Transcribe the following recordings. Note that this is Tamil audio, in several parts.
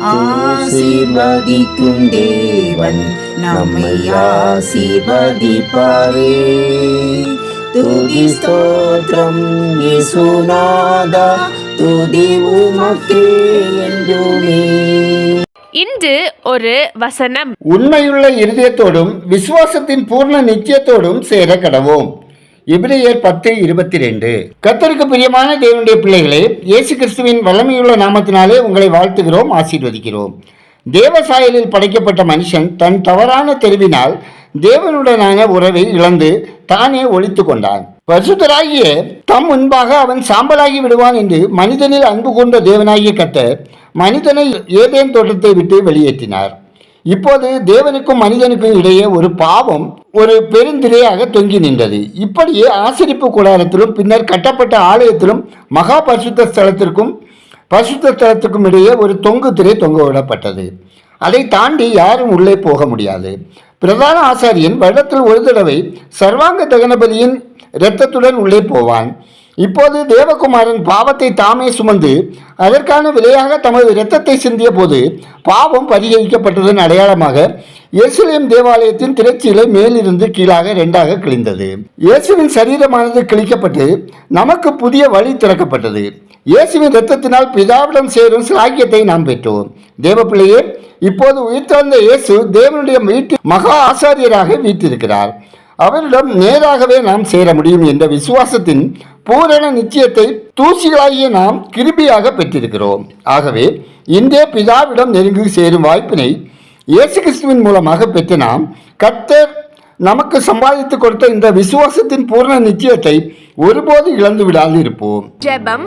ஆசீர்வதிக்கும் தேவன் நம்மை ஆசீர்வதிப்பாரே. துதி ஸ்தோத்திரம் இயேசுநாதா துதி உமக்கே என்றுமே. இன்று ஒரு வசனம். உண்மையுள்ள இருதயத்தோடும் விசுவாசத்தின் பூர்ண நிச்சயத்தோடும் சேர கடவோம். எபிரேயர் பத்து இருபத்தி ரெண்டு கத்தருக்கு பிரியமான தேவனுடைய பிள்ளைகளே இயேசு கிறிஸ்துவின் வல்லமையுள்ள நாமத்தினாலே உங்களை வாழ்த்துகிறோம் ஆசீர்வதிக்கிறோம். தேவ சாயலில் படைக்கப்பட்ட மனுஷன் தன் தவறான தெருவினால் தேவனுடனான உறவை இழந்து தானே ஒழித்து கொண்டான். பரிசுத்தராகிய தம் முன்பாக அவன் சாம்பலாகி விடுவான் என்று மனிதனில் அன்பு கொண்ட தேவனாகிய கத்தர் மனிதனை ஏதேன் தோட்டத்தை விட்டு வெளியேற்றினார். இப்போது தேவனுக்கும் மனிதனுக்கும் இடையே ஒரு பாவம் ஒரு பெருந்திரையாக தொங்கி நின்றது. இப்படியே ஆசரிப்பு கூடாரத்திலும் பின்னர் கட்டப்பட்ட ஆலயத்திலும் மகா பரிசுத்த ஸ்தலத்திற்கும் பரிசுத்த ஸ்தலத்துக்கும் இடையே ஒரு தொங்கு திரை தொங்க விடப்பட்டது. அதை தாண்டி யாரும் உள்ளே போக முடியாது. பிரதான ஆசாரியன் வருடத்தில் ஒரு தடவை சர்வாங்க தகனபதியின் இரத்தத்துடன் உள்ளே போவான். இப்போது தேவகுமாரன் பாவத்தை தாமே சுமந்து அதற்கான விலையாக தமது இரத்தத்தை சிந்திய போது பாவம் பரிகரிக்கப்பட்டதன் அடையாளமாக இயேசுலேம் தேவாலயத்தின் திரைச்சீலை மேலிருந்து கீழாக இரண்டாக கிழிந்தது. இயேசுவின் சரீரமானது கிழிக்கப்பட்டு நமக்கு புதிய வழி திறக்கப்பட்டது. இயேசுவின் இரத்தத்தினால் பிதாவிடம் சேரும் சிலாக்கியத்தை நாம் பெற்றோம். தேவப்பிள்ளையே இப்போது உயிர்த்தெழுந்த இயேசு தேவனுடைய வீட்டு மகா ஆசாரியராக வீட்டிருக்கிறார். அவரிடம் நேராகவே நாம் சேர முடியும் என்ற விசுவாசத்தின் பூரண நிச்சயத்தை தூசிகளாகிய நாம் கிருபியாக பெற்றிருக்கிறோம். ஆகவே இன்றே பிதாவிடம் நெருங்கி சேரும் வாய்ப்பினை இயேசு கிறிஸ்துவின் மூலமாக பெற்ற நாம் கர்த்தர் நமக்கு சம்பாதித்து கொடுத்த இந்த விசுவாசத்தின் பூரண நிச்சயத்தை ஒருபோது இழந்து விடாது இருப்போம். ஜெபம்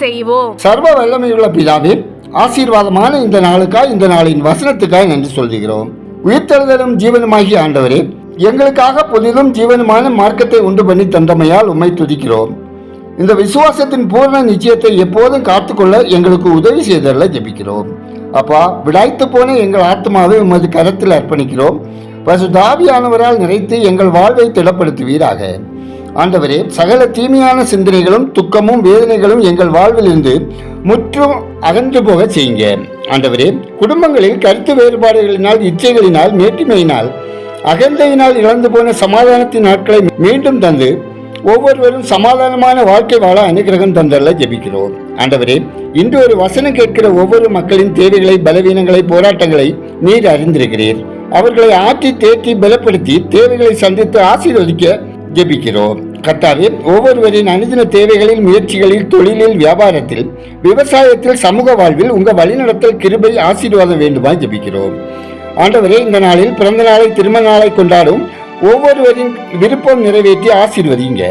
செய்வோம். சர்வ வல்லமையுள்ள பிதாவே ஆசீர்வாதமான இந்த நாளுக்காய் இந்த நாளின் வசனத்துக்காய் நன்றி சொல்கிறோம். உயிர்த்தெழுதலும் ஜீவனுமாகிய ஆண்டவரே எங்களுக்காக புதிதும் ஜீவனுமான மார்க்கத்தை உண்டு பண்ணி தந்தமையால் உம்மை துதிக்கிறோம். இந்த விசுவாசத்தின் பூர்ண நிச்சயத்தை எப்போதும் காத்துக்கொள்ள எங்களுக்கு உதவி செய்தல ஜபிக்கிறோம். அப்பா விடாய்த்து போன எங்கள் ஆத்மாவை உமது கரத்தில் அர்ப்பணிக்கிறோம். பசுதாவியானவரால் நிறைத்து எங்கள் வாழ்வை திடப்படுத்துவீராக. ஆண்டவரே சகல தீமையான சிந்தனைகளும் துக்கமும் வேதனைகளும் எங்கள் வாழ்விலிருந்து முற்றும் அகன்று போக செய்யுங்க. ஆண்டவரே குடும்பங்களில் கருத்து வேறுபாடுகளினால் இச்சைகளினால் மேட்டிமையினால் அகந்தையினால் இழந்து போன சமாதானத்தின் நாட்களை மீண்டும் தந்து ஒவ்வொருவரும் சமாதானமான வாழ்க்கை வாழ அனுகிரகம் தந்தல்ல ஜெபிக்கிறோம். ஆண்டவரே இன்று ஒரு வசனம் கேட்கிற ஒவ்வொரு மக்களின் தேவைகளை பலவீனங்களை போராட்டங்களை நீர் அறிந்திருக்கிறீர். அவர்களை ஆற்றி தேற்றி பலப்படுத்தி தேவைகளை சந்தித்து ஆசீர்வதிக்க ஜெபிக்கிறோம். கத்தாவே ஒவ்வொருவரின் அனுதின தேவைகளில் முயற்சிகளில் தொழிலில் வியாபாரத்தில் விவசாயத்தில் சமூக வாழ்வில் உங்க வழிநடத்தல் கிருபை ஆசீர்வாதம் வேண்டுமா ஜெபிக்கிறோம். ஆண்டவரே இந்த நாளில் பிறந்த நாளை திருமண நாளை கொண்டாடும் ஒவ்வொருவரின் விருப்பம் நிறைவேற்றி ஆசீர்வதிங்க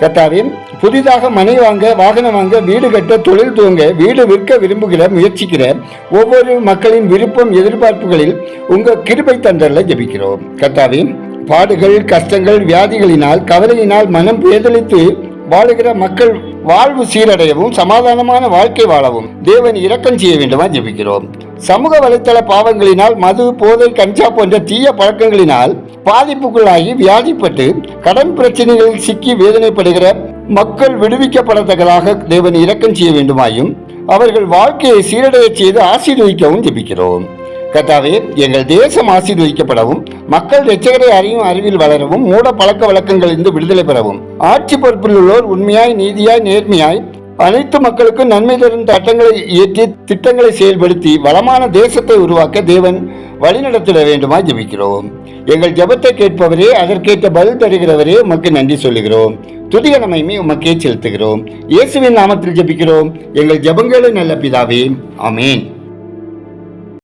கத்தாவே புதிதாக மனை வாங்க வாகனம் வாங்க வீடு கட்ட தொழில் துவங்க வீடு விற்க விரும்புகிற முயற்சிக்கிற ஒவ்வொரு மக்களின் விருப்பம் எதிர்பார்ப்புகளில் உங்கள் கிருபை தந்தரில் ஜெபிக்கிறோம். கத்தாவே பாடுகள் கஷ்டங்கள் வியாதிகளினால் கவலையினால் மனம் பேதலித்து வாழுகிற மக்கள் வாழ்வு சீரடையவும் சமாதானமான வாழ்க்கை வாழவும் தேவன் இரக்கம் செய்ய வேண்டுமா ஜெபிக்கிறோம். சமூக வலைத்தள பாவங்களினால் மது போதை கஞ்சா போன்ற தீய பழக்கங்களினால் பாதிப்புக்குள்ளாகி வியாதிப்பட்டு கடன் பிரச்சனைகளில் சிக்கி வேதனைப்படுகிற மக்கள் விடுவிக்கப்படத்தக்கதாக தேவன் இரக்கம் செய்ய வேண்டுமாயும் அவர்கள் வாழ்க்கையை சீரடைய செய்து ஆசீர்வதிக்கவும் ஜெபிக்கிறோம். கத்தாவே எங்கள் தேசம் ஆசீர்வதிக்கப்படவும் மக்கள் ரட்சகரை அறியும் அறிவில் வளரவும் மூட பழக்க வழக்கங்களிலிருந்து விடுதலை பெறவும். ஆட்சி பொறுப்பில் உள்ளோர் உண்மையாய் நீதியாய் நேர்மையாய் அனைத்து மக்களுக்கும் நன்மை தரும் சட்டங்களை இயற்றி திட்டங்களை செயல்படுத்தி வளமான தேசத்தை உருவாக்க தேவன் வழிநடத்திட வேண்டுமா ஜெபிக்கிறோம். எங்கள் ஜபத்தை கேட்பவரே அதற்கேற்ற பதில் தருகிறவரே உமக்கு நன்றி சொல்லுகிறோம். துதிகனமையுமே உமக்கே செலுத்துகிறோம். இயேசுவின் நாமத்தில் ஜெபிக்கிறோம். எங்கள் ஜெபங்களை நல்ல பிதாவே. அமேன்